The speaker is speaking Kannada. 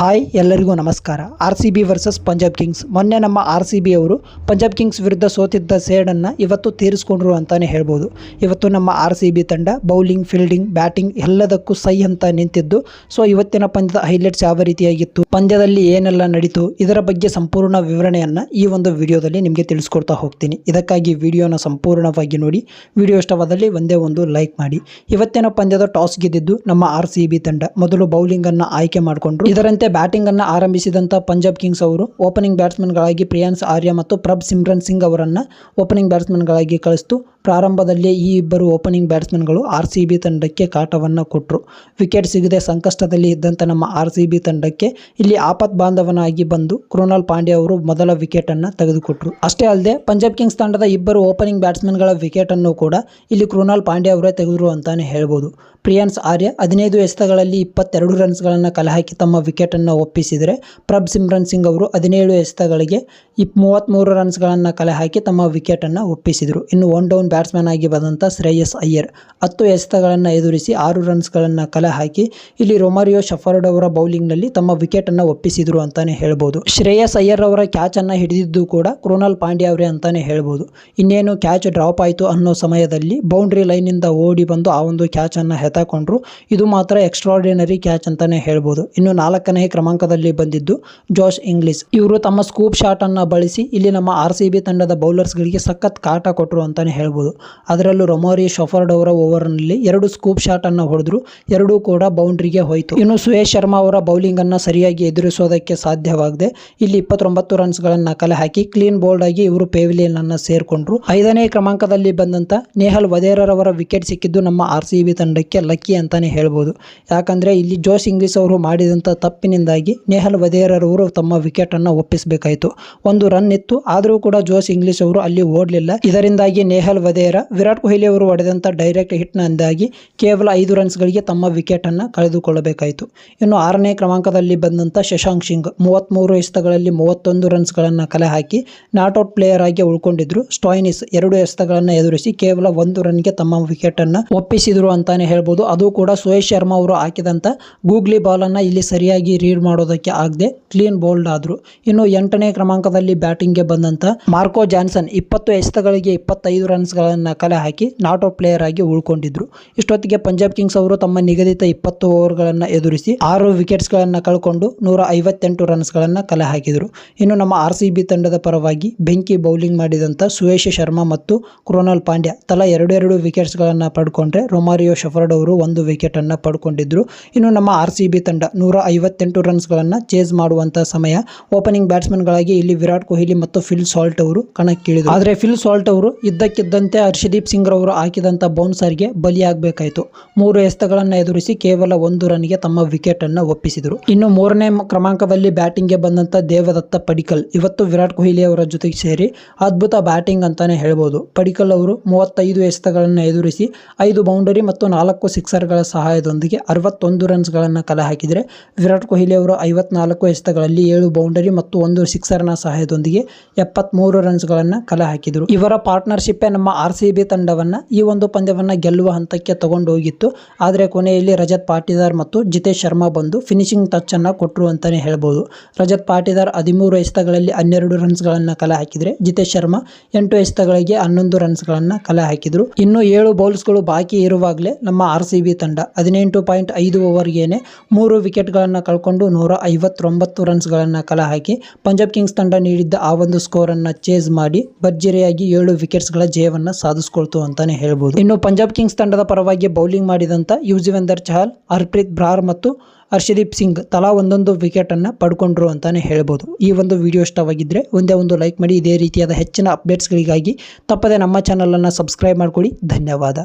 ಹಾಯ್, ಎಲ್ಲರಿಗೂ ನಮಸ್ಕಾರ. R C B versus Punjab kings ಮೊನ್ನೆ ನಮ್ಮ ಆರ್ ಸಿ ಬಿ ಅವರು ಪಂಜಾಬ್ ಕಿಂಗ್ಸ್ ವಿರುದ್ಧ ಸೋತಿದ್ದ ಸೇಡನ್ನು ಇವತ್ತು ತೀರಿಸ್ಕೊಂಡ್ರು ಅಂತಲೇ ಹೇಳ್ಬೋದು. ಇವತ್ತು ನಮ್ಮ ಆರ್ ಸಿ ಬಿ ತಂಡ ಬೌಲಿಂಗ್ ಫೀಲ್ಡಿಂಗ್ ಬ್ಯಾಟಿಂಗ್ ಎಲ್ಲದಕ್ಕೂ ಸೈ ಅಂತ ನಿಂತಿದ್ದು. ಸೊ ಇವತ್ತಿನ ಪಂದ್ಯದ ಹೈಲೈಟ್ಸ್ ಯಾವ ರೀತಿಯಾಗಿತ್ತು? ಪಂದ್ಯದಲ್ಲಿ ಏನೆಲ್ಲ ನಡೀತು? ಇದರ ಬಗ್ಗೆ ಸಂಪೂರ್ಣ ವಿವರಣೆಯನ್ನು ಈ ಒಂದು ವಿಡಿಯೋದಲ್ಲಿ ನಿಮಗೆ ತಿಳಿಸ್ಕೊಡ್ತಾ ಹೋಗ್ತೀನಿ. ಇದಕ್ಕಾಗಿ ವಿಡಿಯೋನ ಸಂಪೂರ್ಣವಾಗಿ ನೋಡಿ. ವಿಡಿಯೋ ಇಷ್ಟವಾದಲ್ಲಿ ಒಂದೇ ಒಂದು ಲೈಕ್ ಮಾಡಿ. ಇವತ್ತಿನ ಪಂದ್ಯದ ಟಾಸ್ ಗೆದ್ದಿದ್ದು ನಮ್ಮ ಆರ್ ಸಿ ಬಿ ತಂಡ. ಮೊದಲು ಬೌಲಿಂಗ್ ಅನ್ನ ಆಯ್ಕೆ ಮಾಡಿಕೊಂಡ್ರು. ಇದರಂತೆ ಬ್ಯಾಟಿಂಗ್ ಅನ್ನ ಆರಂಭಿಸಿದಂತ ಪಂಜಾಬ್ ಕಿಂಗ್ಸ್ ಅವರು ಓಪನಿಂಗ್ ಬ್ಯಾಟ್ಸ್ಮನ್ಗಳಾಗಿ ಪ್ರಿಯಾನ್ಸ್ ಆರ್ಯ ಮತ್ತು ಪ್ರಭ್ ಸಿಮ್ರನ್ ಸಿಂಗ್ ಅವರನ್ನು ಓಪನಿಂಗ್ ಬ್ಯಾಟ್ಸ್ಮನ್ಗಳಾಗಿ ಕಳಿಸ್ತು. ಪ್ರಾರಂಭದಲ್ಲಿ ಈ ಇಬ್ಬರು ಓಪನಿಂಗ್ ಬ್ಯಾಟ್ಸ್ಮನ್ಗಳು ಆರ್ ಸಿ ಬಿ ತಂಡಕ್ಕೆ ಕಾಟವನ್ನು ಕೊಟ್ಟರು ವಿಕೆಟ್ ಸಿಗದೆ ಸಂಕಷ್ಟದಲ್ಲಿ ಇದ್ದಂಥ ನಮ್ಮ ಆರ್ ಸಿ ಬಿ ತಂಡಕ್ಕೆ ಇಲ್ಲಿ ಆಪತ್ ಬಾಂಧವನಾಗಿ ಬಂದು ಕೃಣಾಲ್ ಪಾಂಡ್ಯ ಅವರು ಮೊದಲ ವಿಕೆಟನ್ನು ತೆಗೆದುಕೊಟ್ರು. ಅಷ್ಟೇ ಅಲ್ಲದೆ ಪಂಜಾಬ್ ಕಿಂಗ್ಸ್ ತಂಡದ ಇಬ್ಬರು ಓಪನಿಂಗ್ ಬ್ಯಾಟ್ಸ್ಮನ್ಗಳ ವಿಕೆಟನ್ನು ಕೂಡ ಇಲ್ಲಿ ಕೃಣಾಲ್ ಪಾಂಡ್ಯ ಅವರೇ ತೆಗೆದರು ಅಂತಲೇ ಹೇಳ್ಬೋದು. ಪ್ರಿಯಾನ್ಸ್ ಆರ್ಯ ಹದಿನೈದು ಎಸೆತಗಳಲ್ಲಿ ಇಪ್ಪತ್ತೆರಡು ರನ್ಸ್ಗಳನ್ನು ಕಲೆ ಹಾಕಿ ತಮ್ಮ ವಿಕೆಟನ್ನು ಒಪ್ಪಿಸಿದರೆ ಪ್ರಭ್ ಸಿಮ್ರನ್ ಸಿಂಗ್ ಅವರು ಹದಿನೇಳು ಎಸೆತಗಳಿಗೆ ಇಪ್ ಮೂವತ್ತ್ಮೂರು ರನ್ಸ್ಗಳನ್ನು ಕಲೆ ಹಾಕಿ ತಮ್ಮ ವಿಕೆಟನ್ನು ಒಪ್ಪಿಸಿದರು. ಇನ್ನು ಒನ್ ಡೌನ್ ಬ್ಯಾಟ್ಸ್ಮನ್ ಆಗಿ ಬಂದಂಥ ಶ್ರೇಯಸ್ ಅಯ್ಯರ್. ಹತ್ತು ಎಸೆತಗಳನ್ನು ಎದುರಿಸಿ ಆರು ರನ್ಸ್ಗಳನ್ನು ಕಲೆ ಹಾಕಿ ಇಲ್ಲಿ ರೊಮಾರಿಯೋ ಶಫರ್ಡ್ ಅವರ ಬೌಲಿಂಗ್ನಲ್ಲಿ ತಮ್ಮ ವಿಕೆಟನ್ನು ಒಪ್ಪಿಸಿದರು ಅಂತಾನೆ ಹೇಳ್ಬೋದು. ಶ್ರೇಯಸ್ ಅಯ್ಯರ್ ಅವರ ಕ್ಯಾಚನ್ನು ಹಿಡಿದಿದ್ದು ಕೂಡ ಕ್ರೋನಲ್ ಪಾಂಡ್ಯ ಅವರೇ ಅಂತಾನೆ ಹೇಳ್ಬೋದು. ಇನ್ನೇನು ಕ್ಯಾಚ್ ಡ್ರಾಪ್ ಆಯಿತು ಅನ್ನೋ ಸಮಯದಲ್ಲಿ ಬೌಂಡ್ರಿ ಲೈನಿಂದ ಓಡಿ ಬಂದು ಆ ಒಂದು ಕ್ಯಾಚನ್ನು ಹೆತಕೊಂಡ್ರು. ಇದು ಮಾತ್ರ ಎಕ್ಸ್ಟ್ರಾರ್ಡಿನರಿ ಕ್ಯಾಚ್ ಅಂತಾನೆ ಹೇಳ್ಬೋದು. ಇನ್ನು ನಾಲ್ಕನೇ ಕ್ರಮಾಂಕದಲ್ಲಿ ಬಂದಿದ್ದು ಜೋಶ್ ಇಂಗ್ಲಿಸ್. ಇವರು ತಮ್ಮ ಸ್ಕೂಪ್ ಶಾಟ್ ಅನ್ನ ಬಳಸಿ ಇಲ್ಲಿ ನಮ್ಮ ಆರ್ ಸಿ ಬಿ ತಂಡದ ಬೌಲರ್ಸ್ಗಳಿಗೆ ಸಖತ್ ಕಾಟ ಕೊಟ್ಟರು ಅಂತಾನೆ ಹೇಳ್ಬೋದು. ಅದರಲ್ಲೂ ರೊಮಾರಿ ಶಫರ್ಡ್ ಅವರ ಓವರ್ನಲ್ಲಿ ಎರಡು ಸ್ಕೂಪ್ ಶಾಟ್ ಅನ್ನ ಹೊಡೆದ್ರು. ಎರಡೂ ಕೂಡ ಬೌಂಡ್ರಿಗೆ ಹೋಯಿತು. ಇನ್ನು ಸುರೇಶ್ ಶರ್ಮಾ ಅವರ ಬೌಲಿಂಗ್ ಅನ್ನ ಸರಿಯಾಗಿ ಎದುರಿಸೋದಕ್ಕೆ ಸಾಧ್ಯವಾಗದೆ ಇಲ್ಲಿ ಇಪ್ಪತ್ತೊಂಬತ್ತು ರನ್ಸ್ಗಳನ್ನು ಕಲೆ ಹಾಕಿ ಕ್ಲೀನ್ ಬೋಲ್ಡ್ ಆಗಿ ಇವರು ಪೇವಿಲಿಯನ್ ಅನ್ನು ಸೇರ್ಕೊಂಡ್ರು. ಐದನೇ ಕ್ರಮಾಂಕದಲ್ಲಿ ಬಂದಂತ ನೇಹಲ್ ವದೇರರವರ ವಿಕೆಟ್ ಸಿಕ್ಕಿದ್ದು ನಮ್ಮ ಆರ್ ತಂಡಕ್ಕೆ ಲಕ್ಕಿ ಅಂತಾನೆ ಹೇಳ್ಬೋದು. ಯಾಕಂದ್ರೆ ಇಲ್ಲಿ ಜೋಸ್ ಇಂಗ್ಲಿಸ್ ಅವರು ಮಾಡಿದಂಥ ತಪ್ಪಿನಿಂದಾಗಿ ನೇಹಲ್ ವದೇರರವರು ತಮ್ಮ ವಿಕೆಟ್ ಅನ್ನ ಒಪ್ಪಿಸಬೇಕಾಯಿತು. ಒಂದು ರನ್ ಇತ್ತು. ಆದರೂ ಕೂಡ ಜೋಸ್ ಇಂಗ್ಲಿಸ್ ಅವರು ಅಲ್ಲಿ ಓಡಲಿಲ್ಲ. ಇದರಿಂದಾಗಿ ನೇಹಲ್ ವದೇರ ವಿರಾಟ್ ಕೊಹ್ಲಿ ಅವರು ಹೊಡೆದಂಥ ಡೈರೆಕ್ಟ್ ಹಿಟ್ನಿಂದಾಗಿ ಕೇವಲ ಐದು ರನ್ಸ್ಗಳಿಗೆ ತಮ್ಮ ವಿಕೆಟನ್ನು ಕಳೆದುಕೊಳ್ಳಬೇಕಾಯಿತು. ಇನ್ನು ಆರನೇ ಕ್ರಮಾಂಕದಲ್ಲಿ ಬಂದಂಥ ಶಶಾಂಕ್ ಸಿಂಗ್ ಮೂವತ್ತ್ಮೂರು ಎಸೆತಗಳಲ್ಲಿ ಮೂವತ್ತೊಂದು ರನ್ಸ್ಗಳನ್ನು ಕಲೆ ಹಾಕಿ ನಾಟ್ಔಟ್ ಪ್ಲೇಯರ್ ಆಗಿ ಉಳ್ಕೊಂಡಿದ್ರು. ಸ್ಟಾಯ್ನಿಸ್ ಎರಡು ಎಸೆತಗಳನ್ನು ಎದುರಿಸಿ ಕೇವಲ ಒಂದು ರನ್ಗೆ ತಮ್ಮ ವಿಕೆಟನ್ನು ಒಪ್ಪಿಸಿದರು ಅಂತಾನೆ ಹೇಳ್ಬೋದು. ಅದು ಕೂಡ ಸುಯೇಶ್ ಶರ್ಮಾ ಅವರು ಹಾಕಿದಂಥ ಗೂಗ್ಲಿ ಬಾಲನ್ನು ಇಲ್ಲಿ ಸರಿಯಾಗಿ ರೀಡ್ ಮಾಡೋದಕ್ಕೆ ಆಗದೆ ಕ್ಲೀನ್ ಬೋಲ್ಡ್ ಆದರು. ಇನ್ನು ಎಂಟನೇ ಕ್ರಮಾಂಕದಲ್ಲಿ ಬ್ಯಾಟಿಂಗ್ಗೆ ಬಂದಂಥ ಮಾರ್ಕೋ ಜಾನ್ಸನ್ ಇಪ್ಪತ್ತು ಎಸೆತಗಳಿಗೆ ಇಪ್ಪತ್ತೈದು ರನ್ಸ್ಗಳನ್ನು ಕಲೆ ಹಾಕಿ ನಾಟ್ ಔಟ್ ಪ್ಲೇಯರ್ ಆಗಿ ಉಳ್ಕೊಂಡಿದ್ರು. ಇಷ್ಟೊತ್ತಿಗೆ ಪಂಜಾಬ್ ಕಿಂಗ್ಸ್ ಅವರು ತಮ್ಮ ನಿಗದಿತ ಇಪ್ಪತ್ತು ಓವರ್ಗಳನ್ನು ಎದುರಿಸಿ ಆರು ವಿಕೆಟ್ಸ್ಗಳನ್ನು ಕಳ್ಕೊಂಡು ನೂರ ಐವತ್ತೆಂಟು ರನ್ಸ್ಗಳನ್ನು ಕಲೆ ಹಾಕಿದರು. ಇನ್ನು ನಮ್ಮ ಆರ್ ಸಿ ಬಿ ತಂಡದ ಪರವಾಗಿ ಬೆಂಕಿ ಬೌಲಿಂಗ್ ಮಾಡಿದಂಥ ಸುಯೇಶ್ ಶರ್ಮಾ ಮತ್ತು ಕ್ರೋನಲ್ ಪಾಂಡ್ಯ ತಲಾ ಎರಡೆರಡು ವಿಕೆಟ್ಸ್ಗಳನ್ನು ಪಡ್ಕೊಂಡ್ರೆ ರೊಮಾರಿಯೋ ಶಫರ್ಡ್ ಅವರು ಒಂದು ವಿಕೆಟನ್ನು ಪಡ್ಕೊಂಡಿದ್ರು. ಇನ್ನು ನಮ್ಮ ಆರ್ ಸಿ ಬಿ ತಂಡ ನೂರ ಐವತ್ತೆಂಟು ರನ್ಸ್ಗಳನ್ನು ಚೇಸ್ ಮಾಡುವಂಥ ಸಮಯ ಓಪನಿಂಗ್ ಬ್ಯಾಟ್ಸ್ಮನ್ಗಳಾಗಿ ಇಲ್ಲಿ ವಿರಾಟ್ ಕೊಹ್ಲಿ ಮತ್ತು ಫಿಲ್ ಸಾಲ್ಟ್ ಅವರು ಕಣಕ್ಕಿಳಿದರು. ಆದರೆ ಫಿಲ್ ಸಾಲ್ಟ್ ಅವರು ಇದ್ದಕ್ಕಿದ್ದಂತೆ ಹರ್ಷದೀಪ್ ಸಿಂಗ್ ರವರು ಹಾಕಿದಂಥ ಬೌನ್ಸರ್ಗೆ ಬಲಿಯಾಗಬೇಕಾಯಿತು. ಮೂರು ಎಸೆತಗಳನ್ನು ಎದುರಿಸಿ ಕೇವಲ ಒಂದು ರನ್ಗೆ ತಮ್ಮ ವಿಕೆಟ್ ಅನ್ನು ಒಪ್ಪಿಸಿದರು. ಇನ್ನು ಮೂರನೇ ಕ್ರಮಾಂಕದಲ್ಲಿ ಬ್ಯಾಟಿಂಗ್ಗೆ ಬಂದಂಥ ದೇವದತ್ತ ಪಡಿಕಲ್. ಇವತ್ತು ವಿರಾಟ್ ಕೊಹ್ಲಿ ಅವರ ಜೊತೆಗೆ ಸೇರಿ ಅದ್ಭುತ ಬ್ಯಾಟಿಂಗ್ ಅಂತಾನೆ ಹೇಳ್ಬೋದು. ಪಡಿಕಲ್ ಅವರು ಮೂವತ್ತೈದು ಎಸೆತಗಳನ್ನು ಎದುರಿಸಿ ಐದು ಬೌಂಡರಿ ಮತ್ತು ನಾಲ್ಕು ಸಿಕ್ಸರ್ಗಳ ಸಹಾಯದೊಂದಿಗೆ ಅರವತ್ತೊಂದು ರನ್ಸ್ಗಳನ್ನು ಕಲೆ ಹಾಕಿದರೆ ವಿರಾಟ್ ಕೊಹ್ಲಿ ಅವರು ಐವತ್ನಾಲ್ಕು ಎಸೆತಗಳಲ್ಲಿ ಏಳು ಬೌಂಡರಿ ಮತ್ತು ಒಂದು ಸಿಕ್ಸರ್ನ ಸಹಾಯದೊಂದಿಗೆ ಎಪ್ಪತ್ಮೂರು ರನ್ಸ್ಗಳನ್ನು ಕಲೆ ಹಾಕಿದರು. ಇವರ ಪಾರ್ಟ್ನರ್ಶಿಪ್ಪೇ ನಮ್ಮ ಆರ್ ಸಿ ಬಿ ತಂಡವನ್ನು ಈ ಒಂದು ಪಂದ್ಯವನ್ನು ಗೆಲ್ಲುವ ಹಂತಕ್ಕೆ ತಗೊಂಡು ಹೋಗಿತ್ತು ಆದರೆ ಕೊನೆಯಲ್ಲಿ ರಜತ್ ಪಾಟಿದಾರ್ ಮತ್ತು ಜಿತೇಶ್ ಶರ್ಮಾ ಬಂದು ಫಿನಿಶಿಂಗ್ ಟಚ್ ಅನ್ನು ಕೊಟ್ಟರು ಅಂತಲೇ ಹೇಳ್ಬೋದು. ರಜತ್ ಪಾಟಿದಾರ್ ಹದಿಮೂರು ಎಸೆತಗಳಲ್ಲಿ ಹನ್ನೆರಡು ರನ್ಸ್ಗಳನ್ನು ಕಲೆ ಹಾಕಿದರೆ ಜಿತೇಶ್ ಶರ್ಮಾ ಎಂಟು ಎಸೆತಗಳಿಗೆ ಹನ್ನೊಂದು ರನ್ಸ್ಗಳನ್ನು ಕಲೆ ಹಾಕಿದರು. ಇನ್ನು ಏಳು ಬೌಲ್ಸ್ಗಳು ಬಾಕಿ ಇರುವಾಗಲೇ ನಮ್ಮ ಆರ್ ಸಿ ಬಿ ತಂಡ ಹದಿನೆಂಟು ಪಾಯಿಂಟ್ ಐದು ಓವರ್ಗೇನೆ ಮೂರು ವಿಕೆಟ್ಗಳನ್ನು ಕಳ್ಕೊಂಡು ನೂರ ಐವತ್ತೊಂಬತ್ತು ರನ್ಸ್ಗಳನ್ನು ಕಲೆ ಹಾಕಿ ಪಂಜಾಬ್ ಕಿಂಗ್ಸ್ ತಂಡ ನೀಡಿದ್ದ ಆ ಒಂದು ಸ್ಕೋರನ್ನು ಚೇಸ್ ಮಾಡಿ ಭರ್ಜರಿಯಾಗಿ ಏಳು ವಿಕೆಟ್ಸ್ಗಳ ಜಯವನ್ನು ಸಾಧಿಸ್ಕೊಳ್ತು ಅಂತಾನೆ ಹೇಳ್ಬೋದು. ಇನ್ನು ಪಂಜಾಬ್ ಕಿಂಗ್ಸ್ ತಂಡದ ಪರವಾಗಿ ಬೌಲಿಂಗ್ ಮಾಡಿದಂಥ ಯುಜ್ವೇಂದರ್ ಚಹಲ್, ಹರ್ಪ್ರೀತ್ ಬ್ರಾರ್ ಮತ್ತು ಹರ್ಷದೀಪ್ ಸಿಂಗ್ ತಲಾ ಒಂದೊಂದು ವಿಕೆಟನ್ನು ಪಡ್ಕೊಂಡ್ರು ಅಂತಾನೆ ಹೇಳ್ಬೋದು. ಈ ಒಂದು ವಿಡಿಯೋ ಇಷ್ಟವಾಗಿದ್ದರೆ ಒಂದೇ ಒಂದು ಲೈಕ್ ಮಾಡಿ. ಇದೇ ರೀತಿಯಾದ ಹೆಚ್ಚಿನ ಅಪ್ಡೇಟ್ಸ್ಗಳಿಗಾಗಿ ತಪ್ಪದೆ ನಮ್ಮ ಚಾನಲನ್ನು ಸಬ್ಸ್ಕ್ರೈಬ್ ಮಾಡ್ಕೊಳ್ಳಿ ಧನ್ಯವಾದ.